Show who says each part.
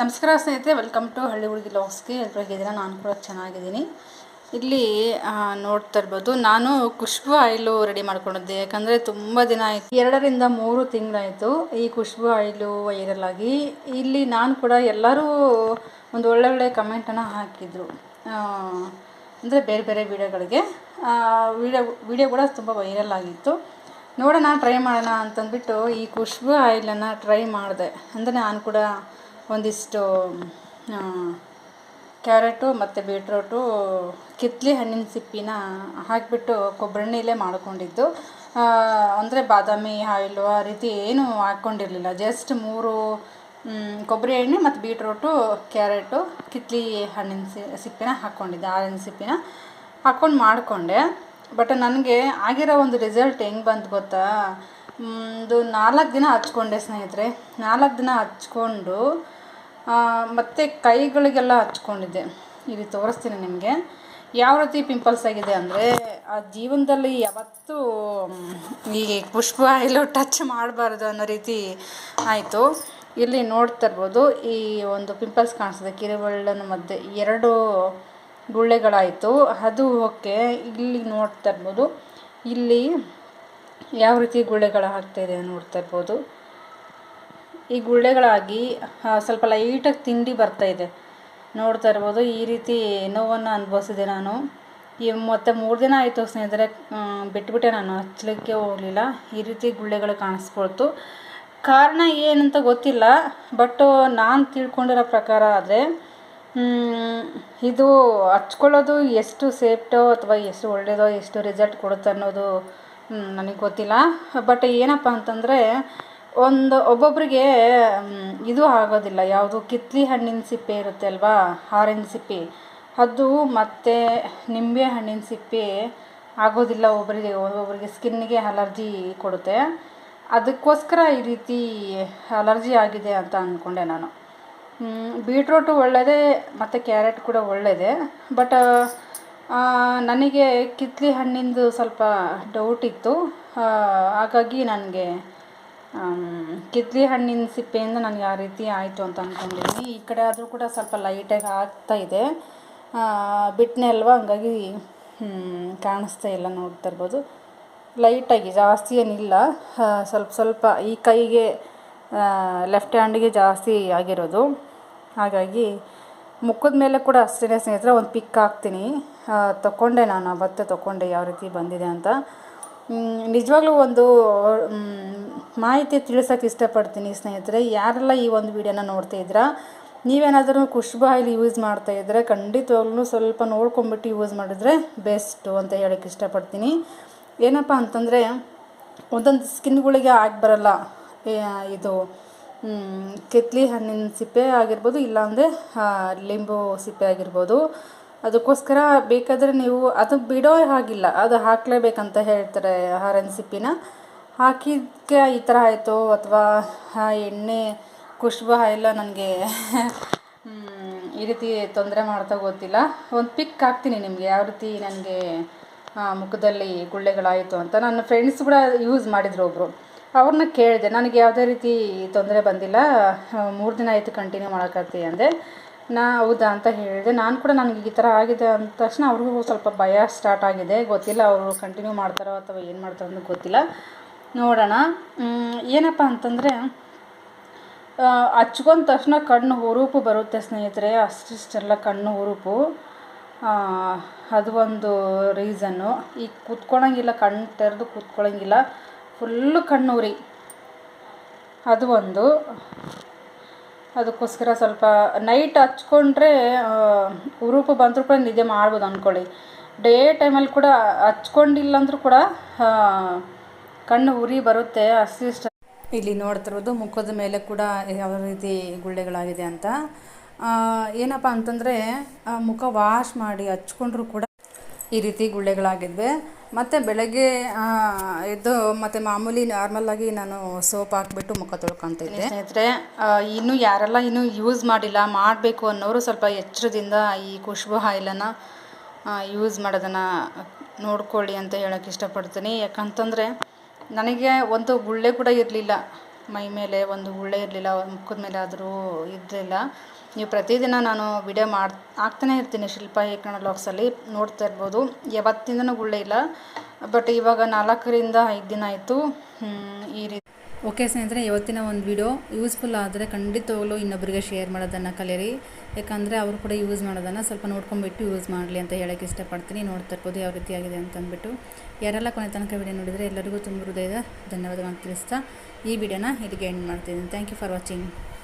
Speaker 1: ನಮಸ್ಕಾರ ಸ್ನೇಹಿತರೆ welcome to ಹಳ್ಳಿ ಹುಡುಗಿ ಲಾಗ್ಸ್ಗೆ ಎಲ್ಲರೂ ಹೇಗಿದ್ದೀರಾ? ನಾನು ಕೂಡ ಚೆನ್ನಾಗಿದ್ದೀನಿ. ಇಲ್ಲಿ ನೋಡ್ತಾ ಇರ್ಬೋದು, ನಾನು ಖುಷ್ಬು ಆಯಿಲು ರೆಡಿ ಮಾಡ್ಕೊಂಡಿದ್ದೆ. ಯಾಕಂದರೆ ತುಂಬ ದಿನ ಆಯಿತು. ಎರಡರಿಂದ ಮೂರು ತಿಂಗಳಾಯಿತು ಈ ಖುಷ್ಬು ಆಯಿಲು ವೈರಲ್ ಆಗಿ. ಇಲ್ಲಿ ನಾನು ಕೂಡ ಎಲ್ಲರೂ ಒಂದು ಒಳ್ಳೆ ಒಳ್ಳೆ ಕಮೆಂಟನ್ನು ಹಾಕಿದರು. ಅಂದರೆ ಬೇರೆ ಬೇರೆ ವೀಡಿಯೋಗಳಿಗೆ. ವೀಡಿಯೋ ವೀಡಿಯೋ ಕೂಡ ತುಂಬ ವೈರಲ್ ಆಗಿತ್ತು. ನೋಡೋಣ ಟ್ರೈ ಮಾಡೋಣ ಅಂತಂದ್ಬಿಟ್ಟು ಈ ಖುಷ್ಬು ಆಯಿಲನ್ನು ಟ್ರೈ ಮಾಡಿದೆ. ಅಂದರೆ ನಾನು ಕೂಡ ಒಂದಿಷ್ಟು ಕ್ಯಾರೆಟು ಮತ್ತು ಬೀಟ್ರೋಟು, ಕಿತ್ಲಿ ಹಣ್ಣಿನ ಸಿಪ್ಪಿನ ಹಾಕಿಬಿಟ್ಟು ಕೊಬ್ಬರೆಣ್ಣೆಲೇ ಮಾಡಿಕೊಂಡಿದ್ದು. ಅಂದರೆ ಬಾದಾಮಿ ಆಯಿಲು ಆ ರೀತಿ ಏನೂ ಹಾಕ್ಕೊಂಡಿರಲಿಲ್ಲ. ಜಸ್ಟ್ ಮೂರು ಕೊಬ್ಬರಿ ಎಣ್ಣೆ ಮತ್ತು ಬೀಟ್ರೋಟು, ಕ್ಯಾರೆಟು, ಕಿತ್ಲಿ ಹಣ್ಣಿನ ಸಿ, ಸಿಪ್ಪಿನ ಹಾಕ್ಕೊಂಡಿದ್ದೆ, ಆರೆಂಜ್ ಸಿಪ್ಪಿನ ಹಾಕ್ಕೊಂಡು ಮಾಡಿಕೊಂಡೆ. ಬಟ್ ನನಗೆ ಆಗಿರೋ ಒಂದು ರಿಸಲ್ಟ್ ಹೆಂಗೆ ಬಂತು ಗೊತ್ತಾ? ಒಂದು ನಾಲ್ಕು ದಿನ ಹಚ್ಕೊಂಡೆ ಸ್ನೇಹಿತರೆ. ನಾಲ್ಕು ದಿನ ಹಚ್ಕೊಂಡು ಮತ್ತೆ ಕೈಗಳಿಗೆಲ್ಲ ಹಚ್ಕೊಂಡಿದ್ದೆ. ಇಲ್ಲಿ ತೋರಿಸ್ತೀನಿ ನಿಮಗೆ. ಯಾವ ರೀತಿ ಪಿಂಪಲ್ಸ್ ಆಗಿದೆ ಅಂದರೆ, ಆ ಜೀವನದಲ್ಲಿ ಯಾವತ್ತೂ ಈ ಪುಷ್ಪ ಎಲ್ಲೋ ಟಚ್ ಮಾಡಬಾರ್ದು ಅನ್ನೋ ರೀತಿ ಆಯಿತು. ಇಲ್ಲಿ ನೋಡ್ತಾ ಇರ್ಬೋದು, ಈ ಒಂದು ಪಿಂಪಲ್ಸ್ ಕಾಣಿಸ್ತದೆ. ಕಿರುಬಳ್ಳನ ಮಧ್ಯೆ ಎರಡು ಗುಳ್ಳೆಗಳಾಯಿತು. ಅದು ಓಕೆ, ಇಲ್ಲಿ ನೋಡ್ತಾ ಇರ್ಬೋದು. ಇಲ್ಲಿ ಯಾವ ರೀತಿ ಗುಳ್ಳೆಗಳು ಆಗ್ತಾಯಿದೆ ನೋಡ್ತಾ ಇರ್ಬೋದು. ಈ ಗುಳ್ಳೆಗಳಾಗಿ ಸ್ವಲ್ಪ ಲೈಟಾಗಿ ತಿಂಡಿ ಬರ್ತಾ ಇದೆ. ನೋಡ್ತಾ ಇರ್ಬೋದು, ಈ ರೀತಿ ನೋವನ್ನು ಅನುಭವಿಸಿದೆ ನಾನು. ಈ ಮತ್ತೆ ಮೂರು ದಿನ ಆಯಿತು ಸ್ನೇಹಿತರೆ ಬಿಟ್ಬಿಟ್ಟೆ ನಾನು, ಹಚ್ಚಲಿಕ್ಕೆ ಹೋಗಲಿಲ್ಲ. ಈ ರೀತಿ ಗುಳ್ಳೆಗಳು ಕಾಣಿಸ್ಕೊಳ್ತು. ಕಾರಣ ಏನಂತ ಗೊತ್ತಿಲ್ಲ ಬಟ್ ನಾನು ತಿಳ್ಕೊಂಡಿರೋ ಪ್ರಕಾರ ಆದರೆ ಇದು ಹಚ್ಕೊಳ್ಳೋದು ಎಷ್ಟು ಸೇಫ್ಟೋ ಅಥವಾ ಎಷ್ಟು ಒಳ್ಳೆಯದೋ ಎಷ್ಟು ರಿಸಲ್ಟ್ ಕೊಡುತ್ತೆ ಅನ್ನೋದು ನನಗೆ ಗೊತ್ತಿಲ್ಲ. ಬಟ್ ಏನಪ್ಪ ಅಂತಂದರೆ ಒಂದು ಒಬ್ಬೊಬ್ಬರಿಗೆ ಇದು ಆಗೋದಿಲ್ಲ. ಯಾವುದು ಕಿತ್ಲಿ ಹಣ್ಣಿನ ಸಿಪ್ಪೆ ಇರುತ್ತೆ ಅಲ್ವಾ? ಆರೆಂಜ್ ಸಿಪ್ಪೆ. ಅದು ಮತ್ತು ನಿಂಬೆ ಹಣ್ಣಿನ ಸಿಪ್ಪೆ ಆಗೋದಿಲ್ಲ ಒಬ್ಬರಿಗೆ ಒಬ್ಬೊಬ್ಬರಿಗೆ ಸ್ಕಿನ್ನಿಗೆ ಅಲರ್ಜಿ ಕೊಡುತ್ತೆ. ಅದಕ್ಕೋಸ್ಕರ ಈ ರೀತಿ ಅಲರ್ಜಿ ಆಗಿದೆ ಅಂತ ಅಂದ್ಕೊಂಡೆ ನಾನು. ಬೀಟ್ರೋಟು ಒಳ್ಳೆಯದೇ ಮತ್ತು ಕ್ಯಾರೆಟ್ ಕೂಡ ಒಳ್ಳೆಯದೇ ಬಟ್ ನನಗೆ ಕಿತ್ಲಿ ಹಣ್ಣಿಂದು ಸ್ವಲ್ಪ ಡೌಟ್ ಇತ್ತು. ಹಾಗಾಗಿ ನನಗೆ ಕಿತ್ಲಿ ಹಣ್ಣಿನ ಸಿಪ್ಪೆಯಿಂದ ನನಗೆ ಆ ರೀತಿ ಆಯಿತು ಅಂತ ಅಂದ್ಕೊಂಡಿದ್ದೀನಿ ಈ ಕಡೆ ಆದರೂ ಕೂಡ ಸ್ವಲ್ಪ ಲೈಟಾಗಿ ಆಗ್ತಾ ಇದೆ. ಬಿಟ್ಟನೆ ಅಲ್ವಾ? ಹಂಗಾಗಿ ಕಾಣಿಸ್ತಾ ಇಲ್ಲ ನೋಡ್ತಾ ಇರ್ಬೋದು. ಲೈಟಾಗಿ ಜಾಸ್ತಿ ಏನಿಲ್ಲ. ಸ್ವಲ್ಪ ಸ್ವಲ್ಪ ಈ ಕೈಗೆ ಲೆಫ್ಟ್ ಹ್ಯಾಂಡಿಗೆ ಜಾಸ್ತಿ ಆಗಿರೋದು. ಹಾಗಾಗಿ, ಮುಖದ ಮೇಲೆ ಕೂಡ ಅಷ್ಟೇ ಸ್ನೇಹಿತರೆ ಒಂದು ಪಿಕ್ ಹಾಕ್ತೀನಿ. ತೊಕೊಂಡೆ ನಾನು, ಅವತ್ತೇ ತಗೊಂಡೆ ಯಾವ ರೀತಿ ಬಂದಿದೆ ಅಂತ. ನಿಜವಾಗ್ಲೂ ಒಂದು ಮಾಹಿತಿ ತಿಳಿಸೋಕೆ ಇಷ್ಟಪಡ್ತೀನಿ ಸ್ನೇಹಿತರೆ, ಯಾರೆಲ್ಲ ಈ ಒಂದು ವಿಡಿಯೋನ ನೋಡ್ತಾ ಇದ್ದೀರಾ, ನೀವೇನಾದರೂ ಖುಷ್ಬು ಆಯಿಲ್ ಯೂಸ್ ಮಾಡ್ತಾ ಇದ್ದರೆ, ಖಂಡಿತವಾಗ್ಲೂ ಸ್ವಲ್ಪ ನೋಡ್ಕೊಂಬಿಟ್ಟು ಯೂಸ್ ಮಾಡಿದ್ರೆ ಬೆಸ್ಟು ಅಂತ ಹೇಳೋಕ್ಕೆ ಇಷ್ಟಪಡ್ತೀನಿ. ಏನಪ್ಪ ಅಂತಂದರೆ, ಒಂದೊಂದು ಸ್ಕಿನ್ಗಳಿಗೆ ಆಗಿ ಬರಲ್ಲ ಇದು ಕಿತ್ಲಿ ಹಣ್ಣಿನ ಸಿಪ್ಪೆ ಆಗಿರ್ಬೋದು, ಇಲ್ಲಾಂದರೆ ಲಿಂಬು ಸಿಪ್ಪೆ ಆಗಿರ್ಬೋದು. ಅದಕ್ಕೋಸ್ಕರ ಬೇಕಾದರೆ ನೀವು, ಅದು ಬಿಡೋ ಹಾಗಿಲ್ಲ, ಅದು ಹಾಕಲೇಬೇಕಂತ ಹೇಳ್ತಾರೆ ಹರನ್ ಸಿಪ್ಪಿನ. ಹಾಕಿದ್ದಕ್ಕೆ ಈ ಥರ ಆಯಿತು ಅಥವಾ ಆ ಎಣ್ಣೆ, ಖುಷ್ಬು ಎಲ್ಲ ನನಗೆ ಈ ರೀತಿ ತೊಂದರೆ ಮಾಡ್ತಾ ಗೊತ್ತಿಲ್ಲ. ಒಂದು ಪಿಕ್ ಹಾಕ್ತೀನಿ ನಿಮಗೆ, ಯಾವ ರೀತಿ ನನಗೆ ಮುಖದಲ್ಲಿ ಗುಳ್ಳೆಗಳಾಯಿತು ಅಂತ. ನನ್ನ ಫ್ರೆಂಡ್ಸ್ ಕೂಡ ಯೂಸ್ ಮಾಡಿದ್ರು ಒಬ್ಬರು ಅವ್ರನ್ನ ಕೇಳಿದೆ, ನನಗೆ ಯಾವುದೇ ರೀತಿ ತೊಂದರೆ ಬಂದಿಲ್ಲ, ಮೂರು ದಿನ ಆಯಿತು ಕಂಟಿನ್ಯೂ ಮಾಡೋಕತ್ತಿ ಅಂದೆ. ನಾ, ಹೌದಾ? ಅಂತ ಹೇಳಿದೆ. ನಾನು ಕೂಡ ನನಗೆ ಈ ಥರ ಆಗಿದೆ ಅಂದ ತಕ್ಷಣ ಅವ್ರಿಗೂ ಸ್ವಲ್ಪ ಭಯ ಸ್ಟಾರ್ಟ್ ಆಗಿದೆ. ಗೊತ್ತಿಲ್ಲ ಅವರು ಕಂಟಿನ್ಯೂ ಮಾಡ್ತಾರೋ ಅಥವಾ ಏನು ಮಾಡ್ತಾರೋ ಅಂತ ಗೊತ್ತಿಲ್ಲ. ನೋಡೋಣ. ಏನಪ್ಪ ಅಂತಂದರೆ ಹಚ್ಕೊಂಡ ತಕ್ಷಣ ಕಣ್ಣು ಹುರುಪು ಬರುತ್ತೆ ಸ್ನೇಹಿತರೆ, ಅಷ್ಟಿಷ್ಟೆಲ್ಲ ಕಣ್ಣು ಹುರುಪು. ಅದು ಒಂದು ರೀಸನ್ನು ಈಗ ಕೂತ್ಕೊಳ್ಳೋಂಗಿಲ್ಲ ಕಣ್ಣು ತೆರೆದು ಕೂತ್ಕೊಳ್ಳೋಂಗಿಲ್ಲ ಫುಲ್ಲು ಕಣ್ಣು ಉರಿ. ಅದು ಒಂದು. ಅದಕ್ಕೋಸ್ಕರ ಸ್ವಲ್ಪ ನೈಟ್ ಹಚ್ಕೊಂಡ್ರೆ ಉರೂಪು ಬಂದರೂ ಕೂಡ ನಿದ್ದೆ ಮಾಡ್ಬೋದು ಅಂದ್ಕೊಳ್ಳಿ ಡೇ ಟೈಮಲ್ಲಿ ಕೂಡ ಹಚ್ಕೊಂಡಿಲ್ಲ ಅಂದರೂ ಕೂಡ ಕಣ್ಣು ಉರಿ ಬರುತ್ತೆ ಅಷ್ಟಿಷ್ಟ ಇಲ್ಲಿ ನೋಡ್ತಿರೋದು ಮುಖದ ಮೇಲೆ ಕೂಡ ಯಾವ ರೀತಿ ಗುಳ್ಳೆಗಳಾಗಿದೆ ಅಂತ. ಆ, ಏನಪ್ಪ ಅಂತಂದರೆ ಮುಖ ವಾಶ್ ಮಾಡಿ ಹಚ್ಕೊಂಡ್ರೂ ಕೂಡ ಈ ರೀತಿ ಗುಳ್ಳೆಗಳಾಗಿದ್ವೆ. ಮತ್ತು ಬೆಳಗ್ಗೆ ಇದು ಎದ್ದು ಮತ್ತು ಮಾಮೂಲಿ ನಾರ್ಮಲಾಗಿ ನಾನು ಸೋಪ್ ಹಾಕ್ಬಿಟ್ಟು ಮುಖ ತೊಳ್ಕೊತಿದ್ದೆ ಸ್ನೇಹಿತರೆ ಇನ್ನೂ ಯಾರೆಲ್ಲ ಇನ್ನೂ ಯೂಸ್ ಮಾಡಿಲ್ಲ ಮಾಡಬೇಕು ಅನ್ನೋರು ಸ್ವಲ್ಪ ಎಚ್ಚರದಿಂದ ಈ ಖುಷ್ಬು ಆಯಿಲನ್ನು ಯೂಸ್ ಮಾಡೋದನ್ನು ನೋಡ್ಕೊಳ್ಳಿ ಅಂತ ಹೇಳೋಕ್ಕೆ ಇಷ್ಟಪಡ್ತೀನಿ. ಯಾಕಂತಂದರೆ ನನಗೆ ಒಂದು ಗುಳ್ಳೆ ಕೂಡ ಇರಲಿಲ್ಲ. ಮೈ ಮೇಲೆ ಒಂದು ಗುಳ್ಳೆ ಇರಲಿಲ್ಲ ಮುಖದ ಮೇಲೆ ಆದರೂ ಇರಲಿಲ್ಲ. ನೀವು ಪ್ರತಿದಿನ ನಾನು ವಿಡಿಯೋ ಮಾಡಿ ಹಾಕ್ತಾನೆ ಇರ್ತೀನಿ ಶಿಲ್ಪ ಏಕಣ ಲಾಕ್ಸಲ್ಲಿ ನೋಡ್ತಾ ಇರ್ಬೋದು. ಯಾವತ್ತಿಂದನೂ ಗುಳ್ಳೆ ಇಲ್ಲ. ಬಟ್ ಇವಾಗ ನಾಲ್ಕರಿಂದ ಐದು ದಿನ ಆಯಿತು. ಈ ರೀತಿ ಓಕೆ ಸ್ನೇಹಿತರೆ, ಇವತ್ತಿನ ಒಂದು ವಿಡಿಯೋ ಯೂಸ್ಫುಲ್ ಆದರೆ ಖಂಡಿತವಾಗ್ಲೂ ಇನ್ನೊಬ್ಬರಿಗೆ ಶೇರ್ ಮಾಡೋದನ್ನು ಕಲಿಯಿರಿ ಯಾಕಂದರೆ ಅವರು ಕೂಡ ಯೂಸ್ ಮಾಡೋದನ್ನು ಸ್ವಲ್ಪ ನೋಡ್ಕೊಂಬಿಟ್ಟು ಯೂಸ್ ಮಾಡಲಿ ಅಂತ ಹೇಳೋಕ್ಕೆ ಇಷ್ಟಪಡ್ತೀನಿ. ನೋಡ್ತಾ ಇರ್ಬೋದು ಯಾವ ರೀತಿ ಆಗಿದೆ ಅಂತ ಅಂದ್ಬಿಟ್ಟು. ಯಾರೆಲ್ಲ ಕೊನೆ ತನಕ ವಿಡಿಯೋ ನೋಡಿದರೆ ಎಲ್ಲರಿಗೂ ತುಂಬ ಹೃದಯದ ಧನ್ಯವಾದಗಳನ್ನು ತಿಳಿಸ್ತಾ ಈ ವಿಡಿಯೋನ ಇಲ್ಲಿಗೆ ಎಂಡ್ ಮಾಡ್ತಿದ್ದೀನಿ ಥ್ಯಾಂಕ್ ಯು ಫಾರ್ ವಾಚಿಂಗ್